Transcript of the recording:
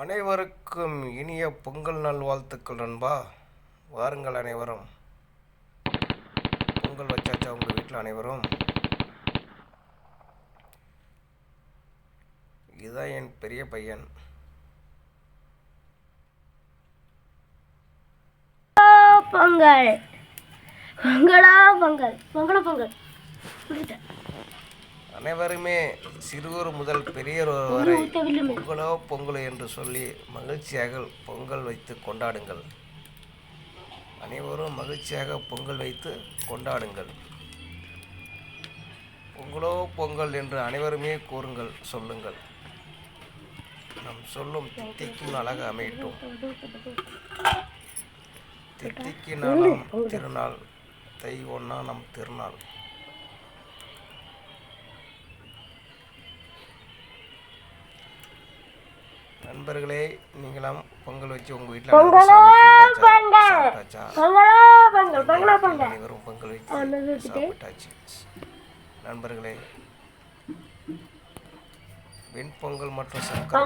அனைவருக்கும் இனிய பொங்கல் நல்வாழ்த்துக்கள் நண்பா. வாருங்கள் அனைவரும். பொங்கல் வச்சாச்சா உங்கள் வீட்டில் அனைவரும்? இதுதான் என் பெரிய பையன். பொங்கல். பொங்கலா பொங்கல். பொங்கல பொங்கல். அனைவருமே சிறுவர் முதல் பெரியவர் வரை பொங்கலோ பொங்கலோ என்று சொல்லி மகிழ்ச்சியாக பொங்கல் வைத்து கொண்டாடுங்கள். அனைவரும் மகிழ்ச்சியாக பொங்கல் வைத்து கொண்டாடுங்கள். பொங்கலோ பொங்கல் என்று அனைவருமே கூறுங்கள் சொல்லுங்கள். நம் சொல்லும் தித்திக்கும் அழகு அமையட்டும். தித்திக்கு நாளாம் திருநாள் தை ஒன்னா நம் திருநாள். நண்பர்களே நீங்களாம் பொங்கல் வச்சு உங்க வீட்டில் அனைவரும் பொங்கல் வச்சு. சாப்பிட்டாச்சு. நண்பர்களே வெண்பொங்கல் மற்றும் சர்க்கரை